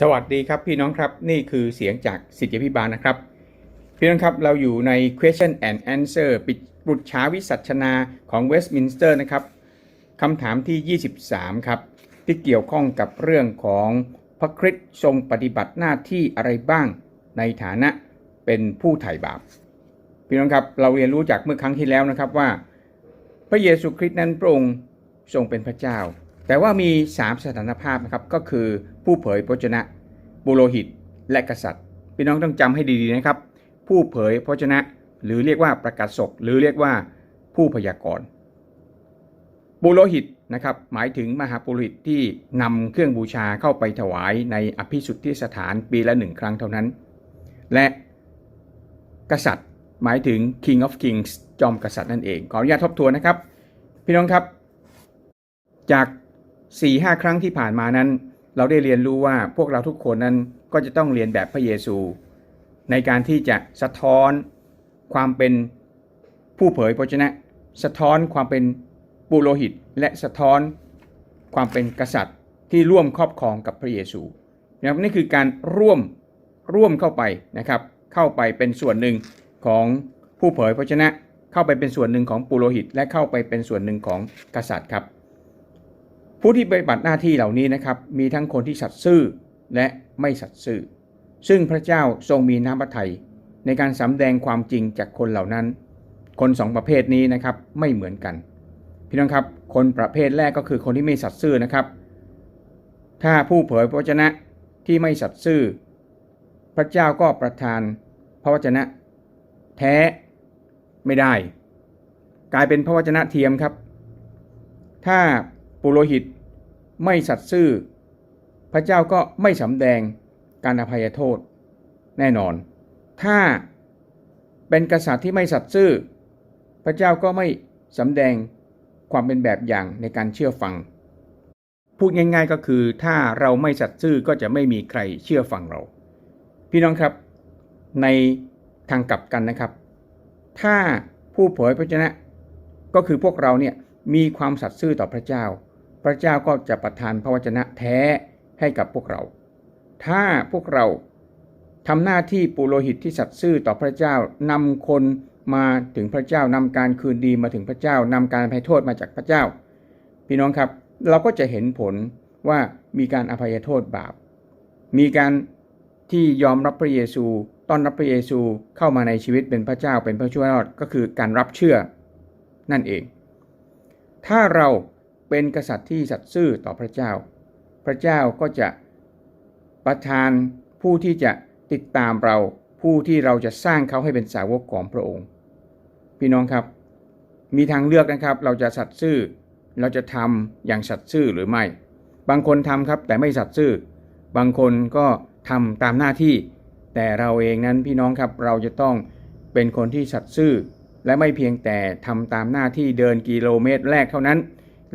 สวัสดีครับพี่น้องครับ นี่คือเสียงจากสิทธิพิบาลนะครับ พี่น้องครับเราอยู่ใน question and answer ปิดปรุชาวิสัชนาของ Westminster นะครับคำถามที่ 23 ครับ ที่เกี่ยวข้องกับเรื่องของพระคริสต์ทรงปฏิบัติหน้าที่อะไรบ้าง ในฐานะเป็นผู้ไถ่บาป พี่น้องครับเราเรียนรู้จากเมื่อครั้งที่แล้วนะครับว่า พระเยซูคริสต์นั้นพระองค์ทรงเป็นพระเจ้า แต่ว่ามี 3 สถานภาพนะครับก็คือผู้เผยพระชนะ บุโรหิต และกษัตริย์ พี่น้องต้องจำให้ดีๆนะครับ ผู้เผยพระชนะ หรือเรียกว่าประกาศศกหรือเรียกว่าผู้พยากรณ์บุโรหิตนะครับหมายถึงมหาปุโรหิตที่นำเครื่องบูชาเข้าไปถวายในอภิสุทธิสถานปีละหนึ่งครั้งเท่านั้น และกษัตริย์หมายถึง King of Kings จอมกษัตริย์นั่นเอง ขออนุญาตทบทวนนะครับ พี่น้องครับ จาก 4-5 ครั้งที่ผ่านมานั้น เราได้เรียนรู้ว่าพวกเราทุกคนนั้นก็จะต้องเรียนแบบพระเยซู ในการที่จะสะท้อนความเป็นผู้เผยพระชนะ สะท้อนความเป็นปุโรหิต และสะท้อนความเป็นกษัตริย์ที่ร่วมครอบครองกับพระเยซูนะครับนี่คือการร่วมร่วมเข้าไปนะครับ เข้าไปเป็นส่วนหนึ่งของผู้เผยพระชนะ เข้าไปเป็นส่วนหนึ่งของปุโรหิต และเข้าไปเป็นส่วนหนึ่งของกษัตริย์ครับ ผู้ที่ปฏิบัติหน้าที่เหล่านี้นะครับมีทั้งคนที่สัตย์ซื่อและไม่สัตย์ซื่อ ซึ่งพระเจ้าทรงมีน้ำพระทัยในการสำแดงความจริงจากคนเหล่านั้น คนสองประเภทนี้นะครับไม่เหมือนกัน พี่น้องครับคนประเภทแรกก็คือคนที่ไม่สัตย์ซื่อนะครับ ถ้าผู้เผยพระวจนะที่ไม่สัตย์ซื่อ พระเจ้าก็ประทานพระวจนะ แท้ไม่ได้ กลายเป็นพระวจนะเทียมครับ ถ้าปุโรหิต ไม่สัตย์ซื่อ พระเจ้าก็ไม่สำแดงการอภัยโทษ แน่นอน ถ้าเป็นกษัตริย์ที่ไม่สัตย์ซื่อ พระเจ้าก็ไม่สำแดงความเป็นแบบอย่างในการเชื่อฟัง พูดง่ายๆก็คือถ้าเราไม่สัตย์ซื่อก็จะไม่มีใครเชื่อฟังเรา พี่น้องครับ ในทางกลับกันนะครับ ถ้าผู้เผยพระชนะก็คือพวกเราเนี่ยมีความสัตย์ซื่อต่อพระเจ้า พระเจ้าก็จะประทานพระวจนะแท้ให้กับพวกเรา ถ้าพวกเราทำหน้าที่ปุโรหิตที่สัตย์ซื่อต่อพระเจ้านำคนมาถึงพระเจ้านำการคืนดีมาถึงพระเจ้านำการอภัยโทษมาจากพระเจ้า พี่น้องครับ เราก็จะเห็นผลว่ามีการอภัยโทษบาป มีการที่ยอมรับพระเยซูต้อนรับพระเยซูเข้ามาในชีวิตเป็นพระเจ้าเป็นพระช่วยรอดก็คือการรับเชื่อนั่นเอง ถ้าเรา เป็นกษัตริย์ที่สัตย์ซื่อต่อพระเจ้า พระเจ้าก็จะประทานผู้ที่จะติดตามเรา ผู้ที่เราจะสร้างเขาให้เป็นสาวกของพระองค์ พี่น้องครับ มีทางเลือกนะครับ เราจะสัตย์ซื่อ เราจะทำอย่างสัตย์ซื่อหรือไม่ บางคนทำครับแต่ไม่สัตย์ซื่อ บางคนก็ทำตามหน้าที่ แต่เราเองนั้นพี่น้องครับเราจะต้องเป็นคนที่สัตย์ซื่อ และไม่เพียงแต่ทำตามหน้าที่เดินกิโลเมตรแรกเท่านั้น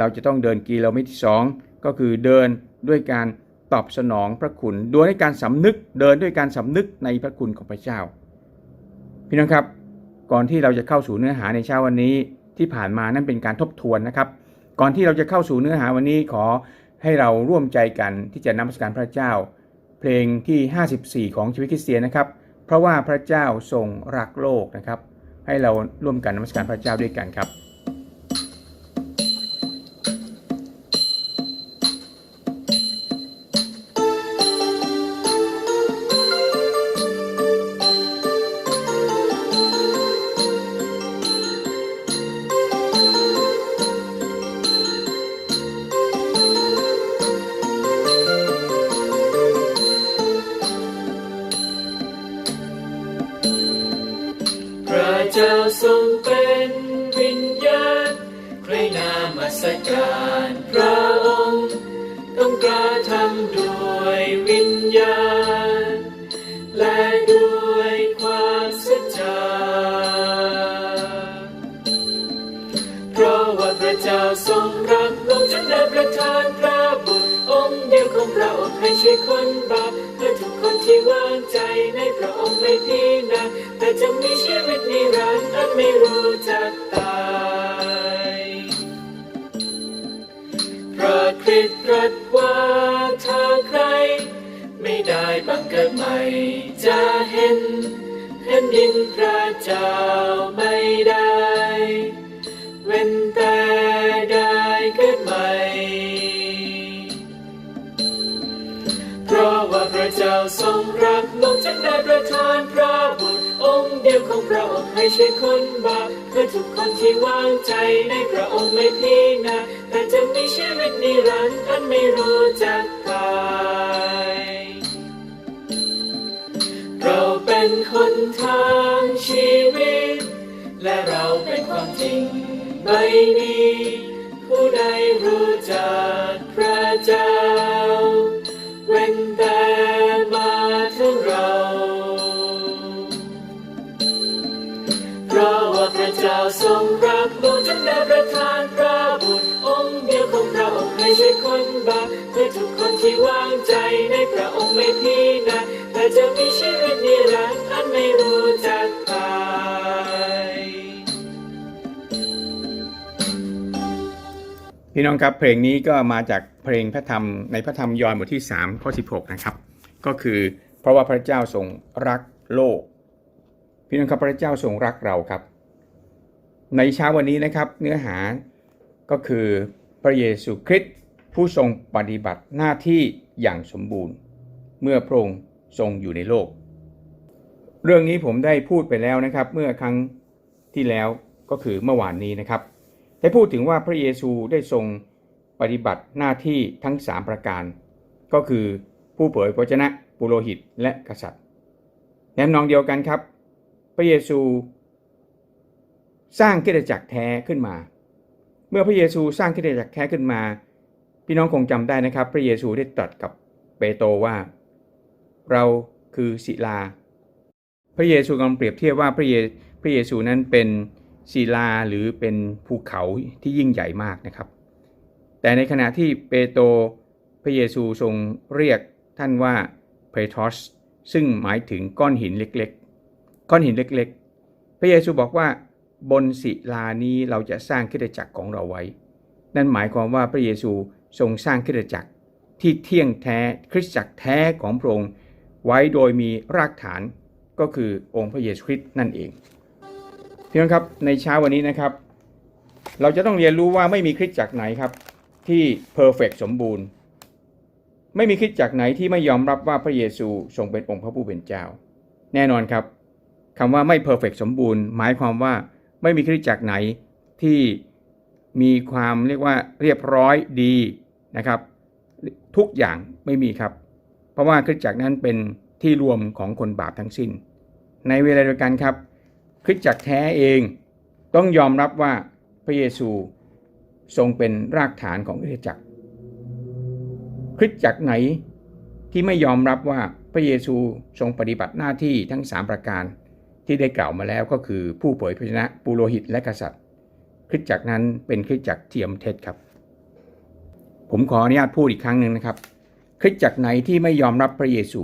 เราจะต้องเดินกิโลเมตรที่ 2 ก็คือเดินด้วยการตอบสนองพระคุณโดยการสำนึกเดินด้วยการสำนึกในพระคุณของพระเจ้า พี่น้องครับ ก่อนที่เราจะเข้าสู่เนื้อหาในเช้าวันนี้ที่ผ่านมานั่นเป็นการทบทวนนะครับ ก่อนที่เราจะเข้าสู่เนื้อหาวันนี้ขอให้เราร่วมใจกันที่จะนมัสการพระเจ้า เพลงที่ 54 ของชีวิตคริสเตียนนะครับ เพราะว่าพระเจ้าทรงรักโลกนะครับ ให้เราร่วมกันนมัสการพระเจ้าด้วยกันครับ ช่วยคนบาปเพื่อทุกคนที่วางใจในพระองค์ไม่พินาแต่จะมีชีวิตนิรันดร์อันไม่รู้จักตายพระคริสต์ตรัสว่าถ้าใคร ไม่ได้บังเกิดใหม่จะเห็นแผ่นดินพระเจ้าไม่ได้ เว้น ทรงรักโลกจึงได้ประทานพระบุตรองค์เดียวของพระองค์ให้ช่วยคนบาปเพื่อทุกคนที่วางใจในพระองค์ไม่พินาแต่จะมีชีวิตนิรันดร์อันไม่รู้จักตายเราเป็นหนทางชีวิต และเราเป็นความจริงใบนี้ผู้ใดรู้จัก พระองค์ให้ช่วยคนบาปเพื่อทุกคนที่วางใจในพระองค์ไม่พินาแต่จะมีชีวิตนิรันดร์อันไม่รู้จักตายพี่น้องครับเพลงนี้ก็มาจากเพลงพระธรรมในพระธรรมยอห์นบทที่3ข้อ16นะครับ ก็คือเพราะว่าพระเจ้าทรงรักโลก พี่น้องครับพระเจ้าทรงรักเราครับ ในเช้าวันนี้นะครับเนื้อหาก็คือพระเยซูคริสต์ ผู้ทรงปฏิบัติหน้าที่อย่างสมบูรณ์ เมื่อพระองค์ทรงอยู่ในโลก เรื่องนี้ผมได้พูดไปแล้วนะครับ เมื่อครั้งที่แล้วก็คือเมื่อวานนี้นะครับได้พูดถึงว่าพระเยซูได้ทรงปฏิบัติหน้าที่ทั้ง 3 ประการ ก็คือผู้เผยพระชนะปุโรหิตและกษัตริย์แนมนองเดียวกันครับ พระเยซู สร้างคริสตจักรแท้ขึ้นมา เมื่อพระเยซูสร้างคริสตจักรแท้ขึ้นมา พี่น้องคงจำได้นะครับ พระเยซูได้ตรัสกับเปโตรว่า เราคือศิลา พระเยซูกำลังเปรียบเทียบว่าพระเยพระเยซูนั้นเป็นศิลาหรือเป็นภูเขาที่ยิ่งใหญ่มากนะครับ แต่ในขณะที่เปโตรพระเยซูทรงเรียกท่านว่าเพโทรสซึ่งหมายถึงก้อนหินเล็กๆ ก้อนหินเล็กๆ พระเยซูบอกว่าบนศิลานี้เราจะสร้างคริสตจักรของเราไว้ นั่นหมายความว่าพระเยซู ทรงสร้างคริสตจักรที่เที่ยงแท้คริสตจักรแท้ของพระองค์ไว้โดยมีรากฐานก็คือองค์พระเยซูคริสต์นั่นเองพี่น้องครับในเช้าวันนี้นะครับ เราจะต้องเรียนรู้ว่าไม่มีคริสตจักรไหนครับที่เพอร์เฟกสมบูรณ์ ไม่มีคริสตจักรไหนที่ไม่ยอมรับว่าพระเยซูทรงเป็นองค์พระผู้เป็นเจ้า แน่นอนครับคำว่าไม่เพอร์เฟกสมบูรณ์ หมายความว่าไม่มีคริสตจักรไหนที่ มีความเรียกว่าเรียบร้อยดีนะครับ ทุกอย่างไม่มีครับ เพราะว่าคริสตจักรนั้นเป็นที่รวมของคนบาปทั้งสิ้น ในเวลาเดียวกันครับคริสตจักรแท้เองต้องยอมรับว่าพระเยซูทรงเป็นรากฐานของคริสตจักรคริสตจักรไหนที่ไม่ยอมรับว่าพระเยซูทรงปฏิบัติหน้าที่ทั้ง 3 ประการที่ได้กล่าวมาแล้วก็คือผู้เผยพระชนะปุโรหิตและกษัตริย์ คริสตจักรนั้นเป็นคริสตจักรเทียมเท็จครับ ผมขออนุญาตพูดอีกครั้งหนึ่งนะครับคริสตจักรไหนที่ไม่ยอมรับพระเยซู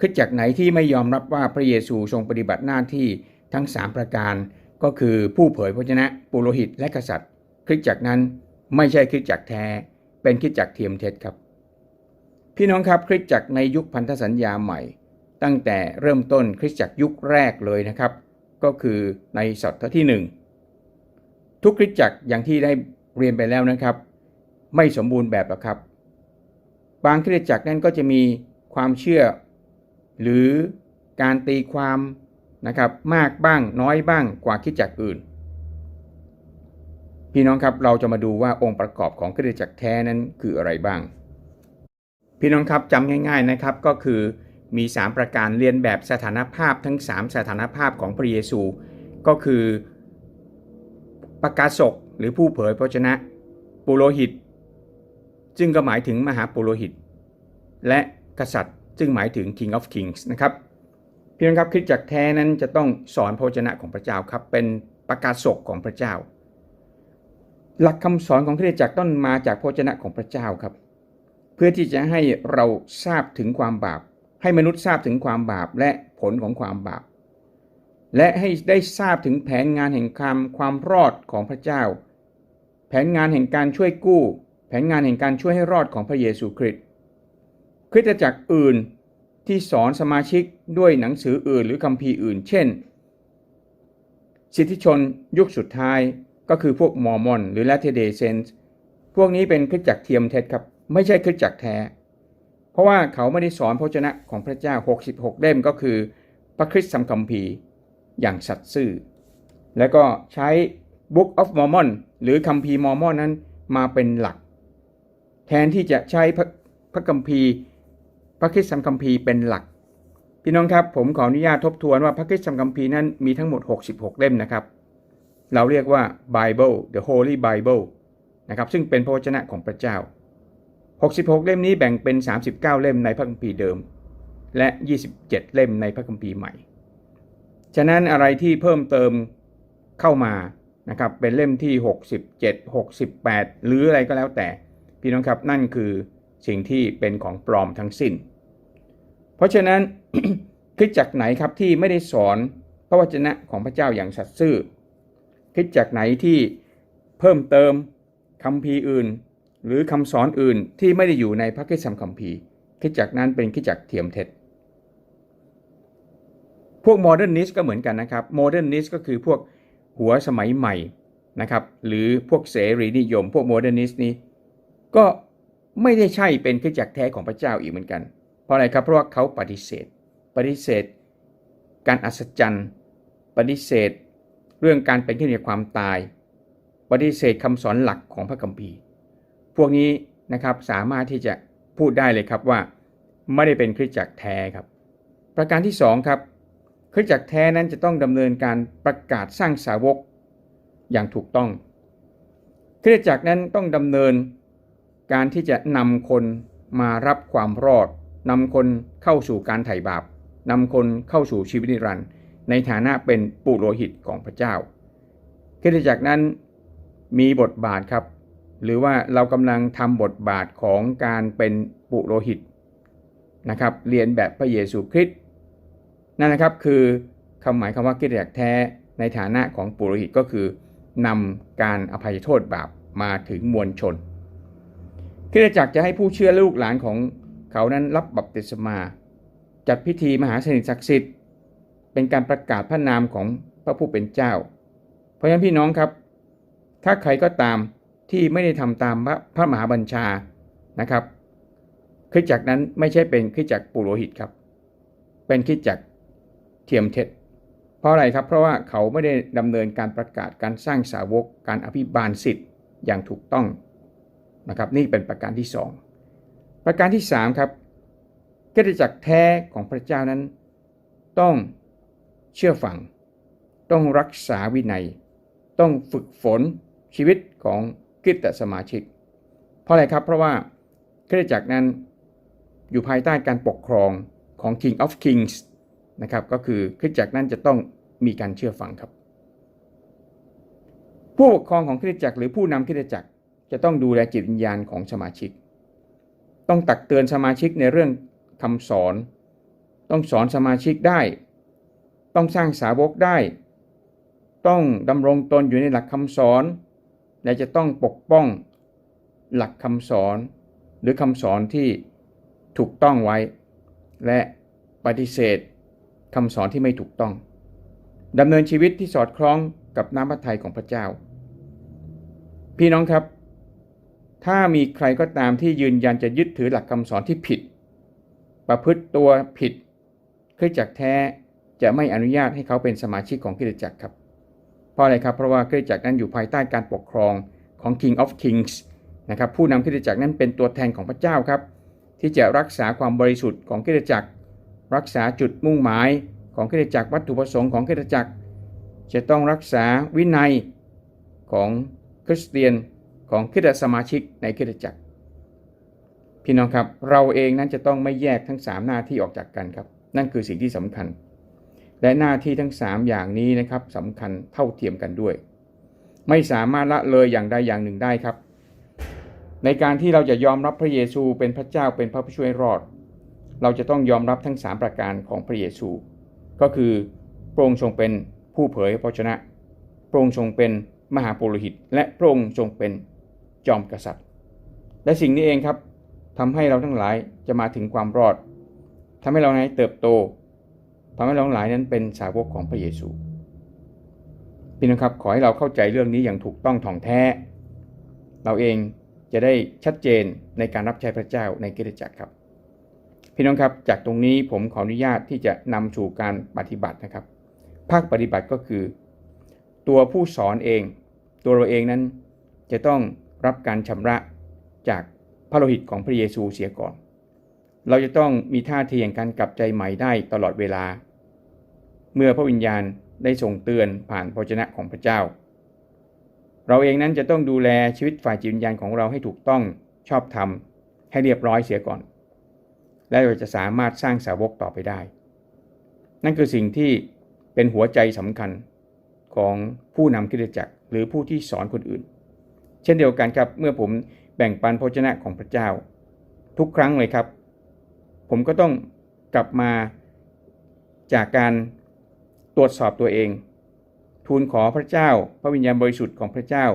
คริสตจักรไหนที่ไม่ยอมรับว่าพระเยซูทรงปฏิบัติหน้าที่ทั้ง 3 ประการ ก็คือผู้เผยพระชนะปุโรหิตและกษัตริย์คริสตจักรนั้นไม่ใช่คริสตจักรแท้ เป็นคริสตจักรเทียมเท็จครับ พี่น้องครับคริสตจักรในยุคพันธสัญญาใหม่ ตั้งแต่เริ่มต้นคริสตจักรยุคแรกเลยนะครับ ก็คือในศตวรรษที่ 1 ทุกคริสตจักรอย่างที่ได้เรียนไปแล้วนะครับ ไม่สมบูรณ์แบบหรอกครับ บางคริสตจักรนั้นก็จะมีความเชื่อ หรือการตีความนะครับมากบ้างน้อยบ้างกว่าคริสตจักรอื่น พี่น้องครับเราจะมาดูว่าองค์ประกอบของคริสตจักรแท้นั้นคืออะไรบ้าง พี่น้องครับจำง่าย ๆนะครับก็คือมี 3 ประการเรียนแบบสถานภาพทั้ง 3 สถานภาพของพระเยซู ก็คือ ประกาศกหรือผู้เผยพระชนะ ปุโรหิตซึ่งก็หมายถึงมหาปุโรหิต และกษัตริย์ซึ่งหมายถึง King of Kings นะครับพี่น้องครับคริสตจักรแท้นั้นจะต้องสอนพระวจนะของพระเจ้าครับ เป็นประกาศกของพระเจ้า หลักคำสอนของคริสตจักรต้องมาจากพระวจนะของพระเจ้าครับ เพื่อที่จะให้เราทราบถึงความบาป ให้มนุษย์ทราบถึงความบาปและผลของความบาป และให้ได้ทราบถึงแผนงานแห่งความความรอดของพระเจ้า แผนงานแห่งการช่วยกู้ แผนงานแห่งการช่วยให้รอดของพระเยซูคริสต์คริสตจักรอื่นที่สอนสมาชิกด้วยหนังสืออื่นหรือคัมภีร์อื่น เช่น สิทธิชนยุคสุดท้ายก็คือพวกมอร์มอน หรือ Latter Day Saints พวกนี้เป็นคริสตจักรเทียมเท็จครับ ไม่ใช่คริสตจักรแท้ เพราะว่าเขาไม่ได้สอนพระวจนะของพระเจ้า 66 เล่มก็คือพระคริสต์ธรรมคัมภีร์ อย่างสัตย์ซื่อ แล้วก็ใช้ Book of Mormon หรือคัมภีร์มอร์มอนนั้นมาเป็นหลัก แทนที่จะใช้พระพระคัมภีร์พระคริสต์ธรรมคัมภีร์เป็นหลัก พี่น้องครับผมขออนุญาตทบทวนว่าพระคริสต์ธรรมคัมภีร์นั้นมีทั้งหมด 66 เล่มนะครับ เราเรียกว่า Bible the Holy Bible นะครับซึ่งเป็นพระวจนะของพระเจ้า 66 เล่มนี้แบ่งเป็น 39 เล่มในพระคัมภีร์เดิม และ 27 เล่มในพระคัมภีร์ใหม่ ฉะนั้นอะไรที่เพิ่มเติมเข้ามานะครับเป็นเล่มที่ 67 68 หรืออะไรก็แล้วแต่ พี่น้องครับนั่นคือสิ่งที่เป็นของปลอมทั้งสิ้น เพราะฉะนั้นคริสตจักไหนครับที่ไม่ได้สอนพระวจนะของพระเจ้าอย่างสัตย์ซื่อคริสตจักไหนที่เพิ่มเติมคัมภีอื่น หรือคำสอนอื่นที่ไม่ได้อยู่ในพระคิดสัมคัมภีร์คริสตจักนั้นเป็นคริสตจักเทียมเท็จ พวกโมเดิร์นนิสก็เหมือนกันนะครับโมเดิร์นนิสก็คือพวกหัวสมัยใหม่นะครับหรือพวกเสรีนิยม พวกโมเดิร์นนิสนี้ก็ไม่ได้ใช่เป็นคริสตจักรแท้ของพระเจ้าอีกเหมือนกัน เพราะอะไรครับเพราะว่าเขาปฏิเสธ ปฏิเสธ การอัศจรรย์ ปฏิเสธ เรื่องการเป็นขึ้นจากความตาย ปฏิเสธคำสอนหลักของพระคัมภีร์ พวกนี้นะครับสามารถที่จะพูดได้เลยครับว่าไม่ได้เป็นคริสตจักรแท้ครับ ประการที่สองครับ ริสตจักรแท้นั้นจะต้องดำเนินการประกาศสร้างสาวกอย่างถูกต้อง คริสตจักรนั้นต้องดำเนินการที่จะนำคนมารับความรอดนำคนเข้าสู่การไถ่บาปนำคนเข้าสู่ชีวิตนิรันดร์ในฐานะเป็นปุโรหิตของพระเจ้า คริสตจักรนั้นมีบทบาทครับ หรือว่าเรากำลังทำบทบาทของการเป็นปุโรหิตนะครับ เรียนแบบพระเยซูคริสต์ นั่นนะครับคือคำหมายคำว่าคริสตจักรแท้ในฐานะของปุโรหิตก็คือนำการอภัยโทษบาปมาถึงมวลชนคริสตจักรจะให้ผู้เชื่อลูกหลานของเขานั้นรับบัพติศมา จัดพิธีมหาสนิทศักดิ์สิทธิ์ เป็นการประกาศพระนามของพระผู้เป็นเจ้า เพราะฉะนั้นพี่น้องครับ ถ้าใครก็ตามที่ไม่ได้ทำตามพระพระมหาบัญชานะครับคริสตจักรนั้นไม่ใช่เป็นคริสตจักรปุโรหิตครับ เป็นคริสตจักร เทียมเท็จ เพราะอะไรครับ เพราะว่าเขาไม่ได้ดำเนินการประกาศการสร้างสาวก การอภิบาลสิทธิ์อย่างถูกต้องนะครับนี่เป็นประการที่ 2 ประการที่3ครับคริสตจักรแท้ของพระเจ้านั้น ต้องเชื่อฟัง ต้องรักษาวินัย ต้องฝึกฝนชีวิตของคริสตสมาชิก เพราะอะไรครับ เพราะว่าคริสตจักรนั้นอยู่ภายใต้การปกครองของ King of Kings นะครับ ก็คือคริสตจักรนั้นจะต้องมีการเชื่อฟังครับ ผู้ปกครองของคริสตจักรหรือผู้นำคริสตจักรจะต้องดูแลจิตวิญญาณของสมาชิก ต้องตักเตือนสมาชิกในเรื่องคำสอน ต้องสอนสมาชิกได้ ต้องสร้างสาวกได้ ต้องดำรงตนอยู่ในหลักคำสอน และจะต้องปกป้องหลักคำสอนหรือคำสอนที่ถูกต้องไว้ และปฏิเสธ คำสอนที่ไม่ถูกต้องดำเนินชีวิตที่สอดคล้องกับน้ำพระทัยของพระเจ้า พี่น้องครับ ถ้ามีใครก็ตามที่ยืนยันจะยึดถือหลักคำสอนที่ผิด ประพฤติตัวผิดคริสจักรแท้จะไม่อนุญาตให้เขาเป็นสมาชิกของคริสจักรครับ เพราะอะไรครับ เพราะว่าคริสจักรนั้นอยู่ภายใต้การปกครองของ King of Kings นะครับผู้นำคริสจักรนั้นเป็นตัวแทนของพระเจ้าครับ ที่จะรักษาความบริสุทธิ์ของคริสจักร รักษาจุดมุ่งหมายของคริสตจักรวัตถุประสงค์ของคริสตจักร จะต้องรักษาวินัยของคริสเตียนของคริสตสมาชิกในคริสตจักร พี่น้องครับเราเองนั้นจะต้องไม่แยกทั้ง 3 หน้าที่ออกจากกันครับ นั่นคือสิ่งที่สำคัญ และหน้าที่ทั้ง 3 อย่างนี้นะครับสำคัญเท่าเทียมกันด้วย ไม่สามารถละเลยอย่างใดอย่างหนึ่งได้ครับ ในการที่เราจะยอมรับพระเยซูเป็นพระเจ้าเป็นพระผู้ช่วยรอด เราจะต้องยอมรับทั้ง 3 ประการของพระเยซู ก็คือพระองค์ทรงเป็นผู้เผยพระชนะ พระองค์ทรงเป็นมหาปุโรหิต และพระองค์ทรงเป็นจอมกษัตริย์ และสิ่งนี้เองครับทำให้เราทั้งหลายจะมาถึงความรอดทำให้เรานั้นเติบโตทำให้เราทั้งหลายนั้นเป็นสาวกของพระเยซูพี่น้องครับขอให้เราเข้าใจเรื่องนี้อย่างถูกต้องถ่องแท้ เราเองจะได้ชัดเจนในการรับใช้พระเจ้าในกิจจักรครับ พี่น้องครับจากตรงนี้ผมขออนุญาตที่จะนำสู่การปฏิบัตินะครับ ภาคปฏิบัติก็คือ ตัวผู้สอนเอง ตัวเราเองนั้นจะต้องรับการชำระจากพระโลหิตของพระเยซูเสียก่อน เราจะต้องมีท่าทีแห่งการกลับใจใหม่ได้ตลอดเวลา เมื่อพระวิญญาณได้ส่งเตือนผ่านพระวจนะของพระเจ้า เราเองนั้นจะต้องดูแลชีวิตฝ่ายจิตวิญญาณของเราให้ถูกต้องชอบธรรมให้เรียบร้อยเสียก่อน และเราจะสามารถสร้างสาวกต่อไปได้ นั่นคือสิ่งที่เป็นหัวใจสำคัญของผู้นำคริสตจักร หรือผู้ที่สอนคนอื่น เช่นเดียวกันครับเมื่อผมแบ่งปันพระวจนะของพระเจ้า ทุกครั้งเลยครับ ผมก็ต้องกลับมาจากการตรวจสอบตัวเอง ทูลขอพระเจ้า พระวิญญาณบริสุทธิ์ของพระเจ้า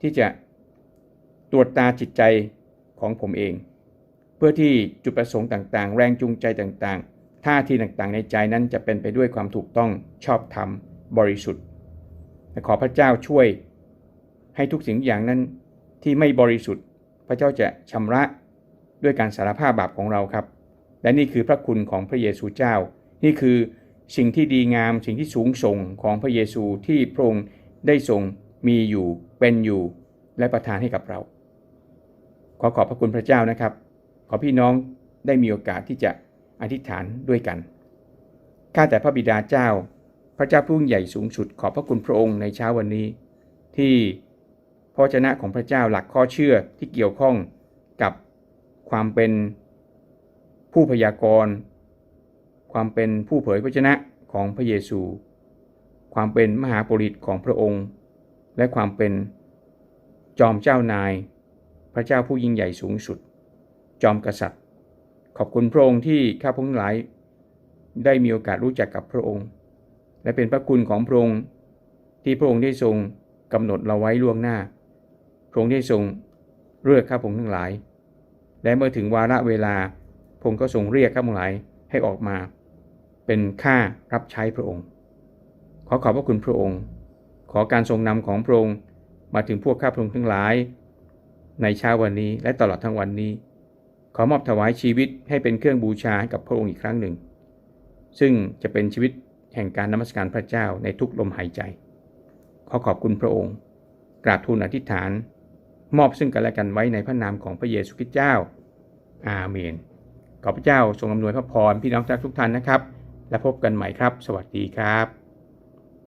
ที่จะตรวจตาจิตใจของผมเอง เพื่อที่จุดประสงค์ต่างๆ แรงจูงใจต่างๆ ท่าทีต่างๆ ในใจนั้นจะเป็นไปด้วยความถูกต้องชอบธรรม บริสุทธิ์ขอพระเจ้าช่วยให้ทุกสิ่งอย่างนั้นที่ไม่บริสุทธิ์ พระเจ้าจะชำระด้วยการสารภาพบาปของเราครับ และนี่คือพระคุณของพระเยซูเจ้า นี่คือสิ่งที่ดีงามสิ่งที่สูงส่งของพระเยซูที่พระองค์ได้ทรงมีอยู่เป็นอยู่ และประทานให้กับเรา ขอขอบพระคุณพระเจ้านะครับ ขอพี่น้องได้มีโอกาสที่จะอธิษฐานด้วยกัน ข้าแต่พระบิดาเจ้า พระเจ้าผู้ยิ่งใหญ่สูงสุดขอบพระคุณพระองค์ในเช้าวันนี้ ที่พระวจนะของพระเจ้าหลักข้อเชื่อที่เกี่ยวข้องกับความเป็นผู้พยากรณ์ ความเป็นผู้เผยพระวจนะของพระเยซู ความเป็นมหาปริตของพระองค์ และความเป็นจอมเจ้านาย พระเจ้าผู้ยิ่งใหญ่สูงสุด จอมกษัตริย์ ขอบคุณพระองค์ที่ข้าพงหลาย ได้มีโอกาสรู้จักกับพระองค์ และเป็นพระคุณของพระองค์ที่พระองค์ได้ทรงกำหนดเราไว้ล่วงหน้า พระองค์ได้ทรงเลือกข้าพงทั้งหลาย และเมื่อถึงวาระเวลาพระองค์ก็ทรงเรียกข้าพงหลายให้ออกมา เป็นข้ารับใช้พระองค์ ขอขอบพระคุณพระองค์ ขอการทรงนำของพระองค์มาถึงพวกข้าพงทั้งหลาย ในเช้าวันนี้และตลอดทั้งวันนี้ ขอมอบถวายชีวิตให้เป็นเครื่องบูชาให้กับพระองค์อีกครั้งหนึ่ง ซึ่งจะเป็นชีวิตแห่งการนมัสการพระเจ้าในทุกลมหายใจ ขอขอบคุณพระองค์ กราบทูลอธิษฐาน มอบซึ่งกันและกันไว้ในพระนามของพระเยซูคริสต์เจ้า อาเมน ขอพระเจ้าทรงอำนวยพระพรพี่น้องทุกท่านนะครับ และพบกันใหม่ครับ สวัสดีครับ